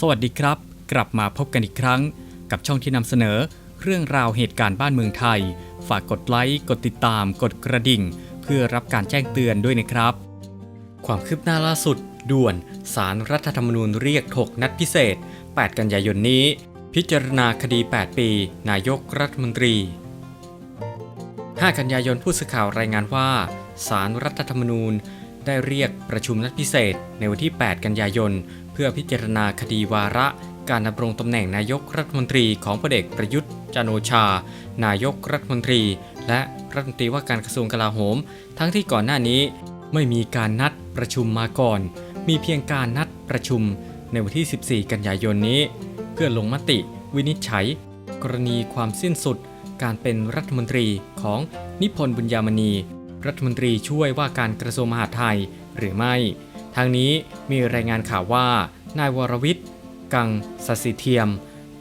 สวัสดีครับ กลับมาพบกันอีกครั้ง กับช่องที่นำเสนอ เรื่องราวเหตุการณ์บ้านเมืองไทย ฝากกดไลค์กดติดตาม กดกระดิ่ง เพื่อรับการแจ้งเตือนด้วยนะครับ ความคืบหน้าล่าสุด ด่วนสารรัฐธรรมนูญเรียกถกนัดพิเศษ 8 กันยายนนี้ พิจารณาคดี 8 ปี นายกรัฐมนตรี 5 กันยายนผู้สื่อข่าวรายงานว่าสารรัฐธรรมนูญได้เรียกประชุมนัดพิเศษในวันที่ 8 กันยายน เพื่อพิจารณาคดีวาระ การดำรงตำแหน่งนายกรัฐมนตรีของพลเอกประยุทธ์จันโอชา นายกรัฐมนตรี และรัฐมนตรีว่าการกระทรวงกลาโหม ทั้งที่ก่อนหน้านี้ ไม่มีการนัดประชุมมาก่อน มีเพียงการนัดประชุมในวันที่ 14 กันยายนนี้ เพื่อลงมติวินิจฉัย กรณีความสิ้นสุด การเป็นรัฐมนตรีของนิพนธ์บุญญามณี รัฐมนตรีช่วยว่าการกระทรวงมหาดไทยหรือไม่ ทางนี้มีรายงานข่าวว่า นายวรวิทย์ กังสสิเทียม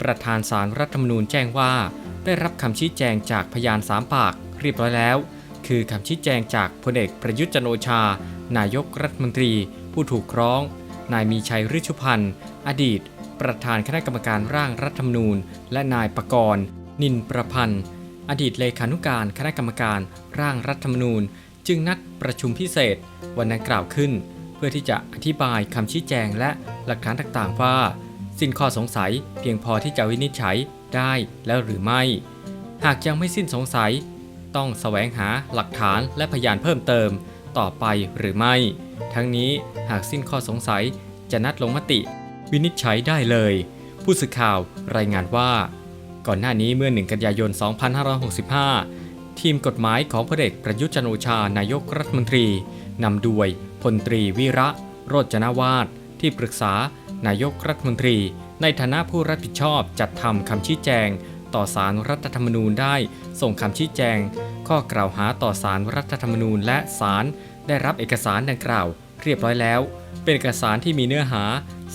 ประธานสารรัฐธรรมนูญแจ้งว่า ได้รับคำชี้แจงจากพยานสามปากเรียบร้อยแล้ว คือคำชี้แจงจากพลเอกประยุทธ์จันโอชา นายกรัฐมนตรี ผู้ถูกร้อง นายมีชัยฤชุพันธ์ อดีต ประธานคณะกรรมการร่างรัฐธรรมนูญ และนายประกรณ์นินประพันธ์ อดีตเลขานุการคณะกรรมการร่างรัฐธรรมนูญ จึงนัดประชุมพิเศษวันดังกล่าวขึ้น พื่อที่จะอธิบายคำชี้แจงและหลักฐานต่างๆ ว่า สิ้นข้อสงสัยเพียงพอที่จะวินิจฉัยได้แล้วหรือไม่ หากยังไม่สิ้นสงสัย ต้องแสวงหาหลักฐานและพยานเพิ่มเติมต่อไปหรือไม่ ทั้งนี้หากสิ้นข้อสงสัยจะนัดลงมติ วินิจฉัยได้เลย ผู้สื่อข่าวรายงานว่า ก่อนหน้านี้เมื่อ 1 กันยายน 2565 ทีมกฎหมายของพลเอกประยุทธ์จันทร์โอชานายกรัฐมนตรีนำด้วย พลตรีวิระ โรจนวาดที่ปรึกษานายกรัฐมนตรี ในฐานะผู้รับผิดชอบจัดทำคำชี้แจง ต่อสารรัฐธรรมนูญได้ ส่งคำชี้แจง ข้อกล่าวหาต่อสารรัฐธรรมนูญและสารได้รับเอกสารดังกล่าว เรียบร้อยแล้ว เป็นเอกสารที่มีเนื้อหา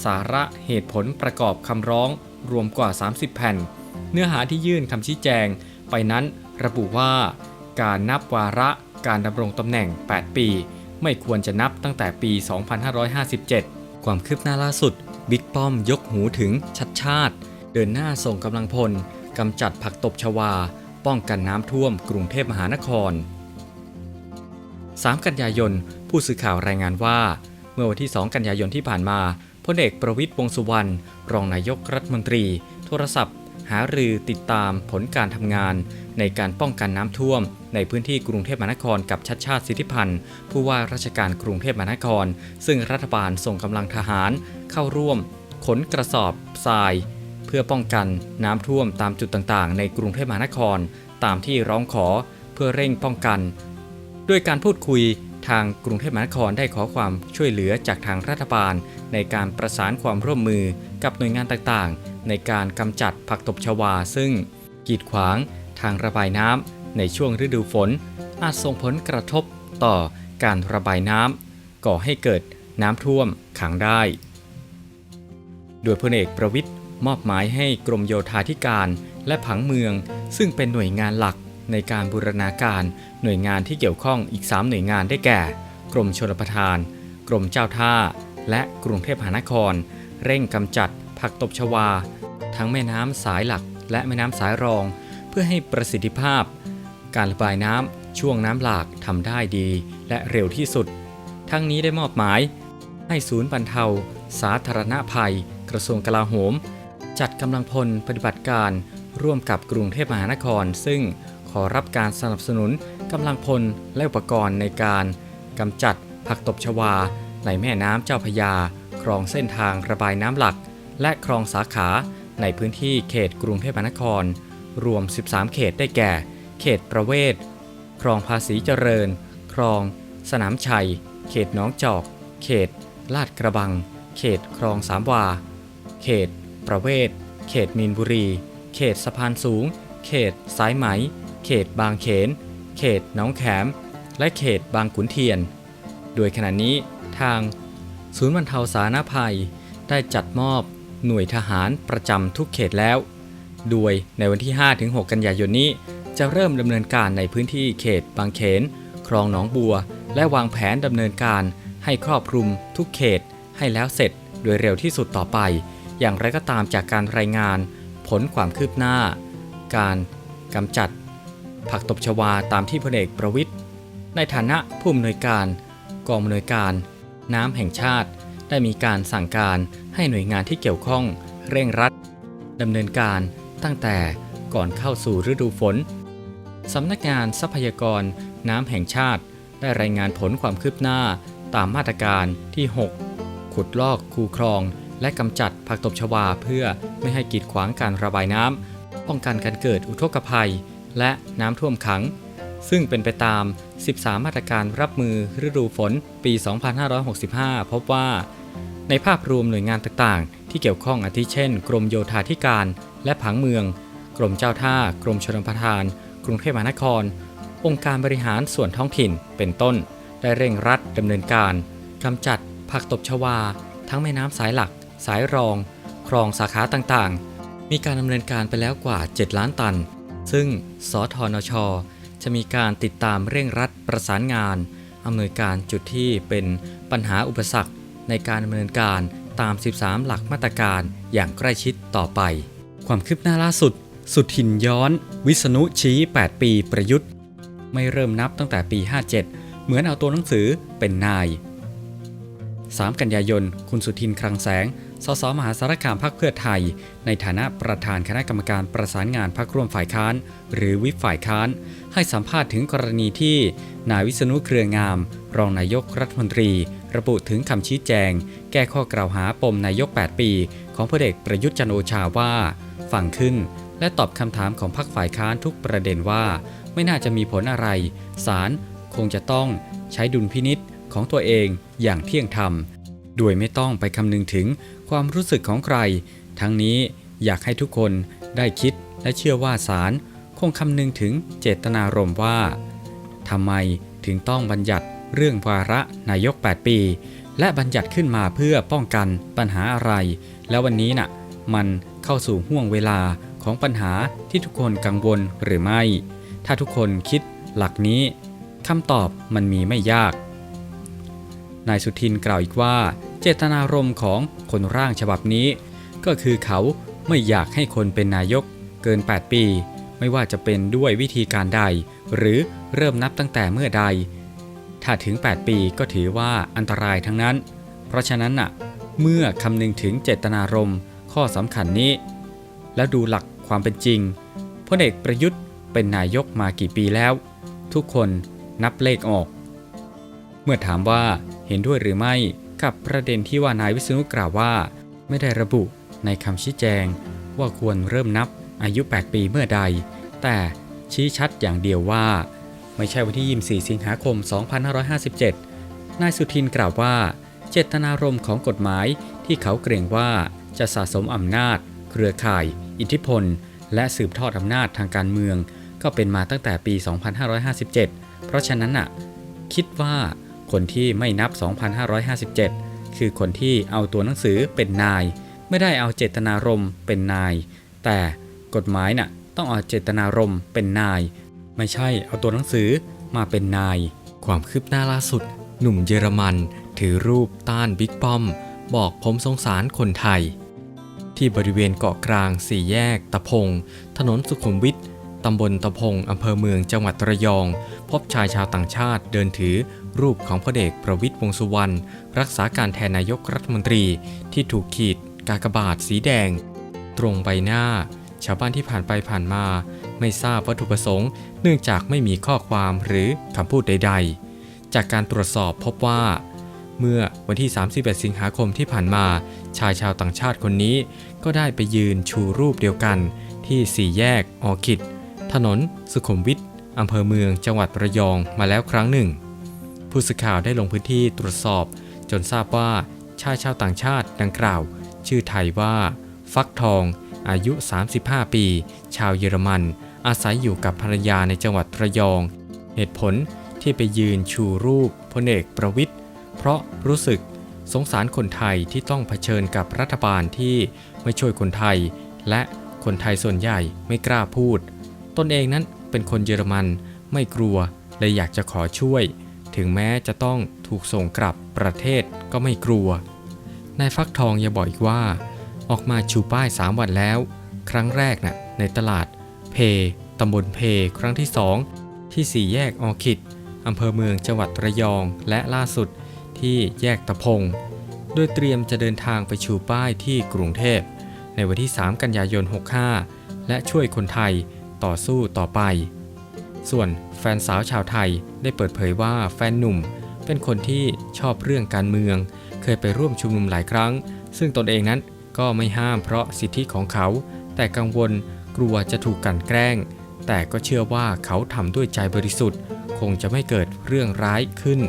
สาระเหตุผลประกอบคำร้อง รวมกว่า 30 แผ่น เนื้อหาที่ยื่นคำชี้แจง ไปนั้นระบุว่า การนับวาระการดำรงตำแหน่ง 8 ปี ไม่ควรจะนับตั้งแต่ปี 2557 ความคืบหน้าล่าสุด บิ๊กป้อมยกหูถึงชัดชาติ เดินหน้าส่งกำลังพลกำจัดผักตบชวา ป้องกันน้ำท่วมกรุงเทพมหานคร 3 กันยายน ผู้สื่อข่าวรายงานว่า เมื่อวันที่ 2 กันยายนที่ผ่านมาพลเอกประวิตรวงษ์สุวรรณรองนายกรัฐมนตรี โทรศัพท์ หารือติดตามผลการทำงาน ในการป้องกันน้ำท่วม ในพื้นที่กรุงเทพมหานครกับชัดชาติสิทธิพันธ์ผู้ว่าราชการกรุงเทพมหานคร ซึ่งรัฐบาลส่งกำลังทหาร เข้าร่วม ขนกระสอบทราย เพื่อป้องกันน้ำท่วมตามจุดต่างๆ ในกรุงเทพมหานคร ตามที่ร้องขอเพื่อเร่งป้องกัน ด้วยการพูดคุยทางกรุงเทพมหานครได้ขอความช่วยเหลือจากทางรัฐบาล ในการประสานความร่วมมือกับหน่วยงานต่างๆ ในการกำจัดผักตบชวาซึ่งกีดขวางทางระบายน้ำในช่วงฤดูฝน อาจส่งผลกระทบต่อการระบายน้ำก่อให้เกิดน้ำท่วมขังได้ โดยพลเอกประวิทย์มอบหมายให้กรมโยธาธิการและผังเมือง ซึ่งเป็นหน่วยงานหลักในการบูรณาการหน่วยงานที่เกี่ยวข้องอีก 3 หน่วยงานได้แก่ กรมชลประทาน กรมเจ้าท่า และกรุงเทพมหานคร เร่งกำจัด ผักตบชวา ทั้งแม่น้ำสายหลักและแม่น้ำสายรอง เพื่อให้ประสิทธิภาพ การระบายน้ำช่วงน้ำหลากทำได้ดี และเร็วที่สุด ทั้งนี้ได้มอบหมาย ให้ศูนย์บรรเทา สาธารณภัย กระทรวงกลาโหม จัดกำลังพลปฏิบัติการร่วมกับกรุงเทพมหานคร ซึ่งขอรับการสนับสนุนกำลังพลและอุปกรณ์ในการกำจัดผักตบชวา ในแม่น้ำเจ้าพยาคลองเส้นทางระบายน้ำหลัก และคลองสาขาในพื้นที่เขตกรุงเทพมหานคร รวม 13 เขตได้แก่ เขตประเวศ คลองภาษีเจริญ คลอง สนามชัย เขตหนองจอก เขต ลาดกระบัง เขตคลองสามวา เขต ประเวศ เขตมีนบุรี เขตสะพานสูง เขตสายไหม เขตบางเขน เขตหนองแขม และเขตบางขุนเทียน โดยขณะนี้ทาง ศูนย์บรรเทาสาธารณภัยได้จัดมอบ หน่วยทหารประจำทุกเขตแล้ว โดยในวันที่ 5-6 กันยายนนี้ จะเริ่มดำเนินการในพื้นที่เขตบางเขน คลองหนองบัว และวางแผนดำเนินการให้ครอบคลุมทุกเขตให้แล้วเสร็จโดยเร็วที่สุดต่อไป อย่างไรก็ตามจากการรายงานผลความคืบหน้า การกำจัด ผักตบชวาตามที่พลเอกประวิทย์ในฐานะผู้อำนวยการ กองอำนวยการ น้ำแห่งชาติ ได้มีการสั่งการให้หน่วยงานที่เกี่ยวข้อง เร่งรัดดำเนินการตั้งแต่ก่อนเข้าสู่ฤดูฝนสำนักงานทรัพยากรน้ำแห่งชาติ ได้รายงานผลความคืบหน้าตามมาตรการที่ 6 ขุดลอกคูคลอง และกำจัดผักตบชวาเพื่อไม่ให้กีดขวางการระบายน้ำป้องกันการเกิดอุทกภัย และน้ำท่วมขัง ซึ่งเป็นไปตาม 13 มาตรการรับมือฤดูฝนปี 2565 พบว่า ในภาพรวมหน่วยงานต่างๆ ที่เกี่ยวข้องอาทิเช่น กรมโยธาธิการ และผังเมือง กรมเจ้าท่า กรมชลประทาน กรุงเทพมหานคร องค์การบริหารส่วนท้องถิ่นเป็นต้น ได้เร่งรัดดำเนินการกำจัดผักตบชวา ทั้งแม่น้ำสายหลัก สายรอง คลองสาขาต่างๆ มีการดำเนินการไปแล้วกว่า 7 ล้านตัน ซึ่งสทนช จะมีการติดตามเร่งรัดประสานงานอำนวยการจุดที่เป็นปัญหาอุปสรรคในการดำเนินการตาม 13 หลักมาตรการอย่างใกล้ชิดต่อไป ความคืบหน้าล่าสุด สุดหินย้อน วิษณุชี้ 8 ปีประยุทธ์ ไม่เริ่มนับตั้งแต่ปี 57 เหมือนเอาตัวหนังสือเป็นนาย 3 กันยายน คุณสุทินคลังแสง สสมหาสารคามพักเพื่อไทย ในฐานะประธานคณะกรรมการประสานงานพักร่วมฝ่ายค้าน หรือวิปฝ่ายค้าน ให้สัมภาษณ์ถึงกรณีที่นายวิษณุเครืองาม รองนายกรัฐมนตรี ระบุถึงคำชี้แจง แก้ข้อกล่าวหาปมนายก 8 ปี ของพลเอกประยุทธ์จันโอชาว่า ฟังขึ้น และตอบคำถามของพรรคฝ่ายค้านทุกประเด็นว่า ไม่น่าจะมีผลอะไรศาลคงจะต้องใช้ดุลพินิษของตัวเองอย่างเที่ยงธรรม โดยไม่ต้องไปคำนึงถึงความรู้สึกของใคร ทั้งนี้อยากให้ทุกคนได้คิดและเชื่อว่าศาล คงคำนึงถึงเจตนารมณ์ว่าทำไมถึงต้องบัญญัติเรื่องวาระนายก 8 ปี และบัญญัติขึ้นมาเพื่อป้องกันปัญหาอะไร แล้ววันนี้น่ะมันเข้าสู่ห่วงเวลาของปัญหาที่ทุกคนกังวลหรือไม่ ถ้าทุกคนคิดหลักนี้คำตอบมันมีไม่ยาก นายสุทินกล่าวอีกว่า เจตนารมณ์ของคนร่างฉบับนี้ ก็คือเขาไม่อยากให้คนเป็นนายกเกิน 8 ปี ไม่ว่าจะเป็นด้วยวิธีการใด หรือเริ่มนับตั้งแต่เมื่อใด ถ้าถึง 8 ปีก็ถือว่าอันตรายทั้งนั้น เพราะฉะนั้นน่ะเมื่อคำนึงถึงเจตนารมณ์ข้อสำคัญนี้ แล้วดูหลักความเป็นจริงพลเอกประยุทธ์เป็นนายกมากี่ปีแล้ว ทุกคนนับเลขออก เมื่อถามว่าเห็นด้วยหรือไม่กับประเด็นที่ว่านายวิษณุกล่าวว่า ไม่ได้ระบุในคำชี้แจงว่าควรเริ่มนับ อายุ 8 ปีเมื่อใด แต่ชี้ชัดอย่างเดียวว่า ไม่ใช่วันที่ 24 สิงหาคม 2557 นายสุทินกล่าวว่า เจตนารมณ์ของกฎหมายที่เขาเกรงว่าจะสะสมอำนาจ เครือข่าย อิทธิพล และสืบทอดอำนาจทางการเมือง ก็เป็นมาตั้งแต่ปี 2557 เพราะฉะนั้นน่ะคิดว่าคนที่ไม่นับ 2557 คือคนที่เอาตัวหนังสือเป็นนาย ไม่ได้เอาเจตนารมณ์เป็นนาย แต่ กฎหมายน่ะต้องเอาเจตนารมณ์เป็นนาย ไม่ใช่เอาตัวหนังสือมาเป็นนาย ความคืบหน้าล่าสุด หนุ่มเยอรมัน ถือรูปต้านบิ๊กป้อม บอกผมสงสารคนไทย ที่บริเวณเกาะกลางสี่แยก ตะพง ถนนสุขุมวิทตำบลตะพงอำเภอเมืองจังหวัดระยอง พบชายชาวต่างชาติเดินถือรูปของพระเอกประวิตยวงษ์สุวรรณรักษาการแทนนายกรัฐมนตรีที่ถูกขีดกากบาทสีแดง ตรงใบหน้า ชาวบ้านที่ผ่านไปผ่านมา ไม่ทราบวัตถุประสงค์ เนื่องจากไม่มีข้อความหรือคำพูดใด ๆ จากการตรวจสอบพบว่า เมื่อวันที่ 31 สิงหาคมที่ผ่านมา ชายชาวต่างชาติคนนี้ ก็ได้ไปยืนชูรูปเดียวกัน ที่สี่แยกออคิด ถนน สุขุมวิทอำเภอเมืองจังหวัดระยองมาแล้วครั้งหนึ่ง ผู้สื่อข่าวได้ลงพื้นที่ตรวจสอบ จนทราบว่าชายชาวต่างชาติดังกล่าว ชื่อไทยว่า ฟักทอง อายุ 35 ปี ชาวเยอรมัน อาศัยอยู่กับภรรยาในจังหวัดระยอง เหตุผลที่ไปยืนชูรูปพลเอกประวิทย์เพราะรู้สึกสงสารคนไทยที่ต้องเผชิญกับรัฐบาลที่ไม่ช่วยคนไทย และคนไทยส่วนใหญ่ไม่กล้าพูด ตนเองนั้นเป็นคนเยอรมันไม่กลัวเลยอยากจะขอช่วย ถึงแม้จะต้องถูกส่งกลับประเทศก็ไม่กลัวนายฟักทองยังบอกอีกว่า ออกมาชูป้าย 3 วันแล้ว ครั้งแรกน่ะในตลาดเพตำบลเพครั้งที่ 2 ที่สี่แยกออคิดอำเภอเมืองจังหวัดระยอง และล่าสุดที่แยกตะพง โดยเตรียมจะเดินทางไปชูป้ายที่กรุงเทพ ในวันที่ 3 กันยายน 65 และช่วยคนไทยต่อสู้ต่อไป ส่วนแฟนสาวชาวไทยได้เปิดเผยว่าแฟนหนุ่มเป็นคนที่ชอบเรื่องการเมือง เคยไปร่วมชุมนุมหลายครั้ง ซึ่งตนเองนั้น ก็ไม่ห้ามเพราะสิทธิของเขา แต่กังวลกลัวจะถูกกลันแกล้ง แต่ก็เชื่อว่าเขาทำด้วยใจบริสุทธิ์ คงจะไม่เกิดเรื่องร้ายขึ้น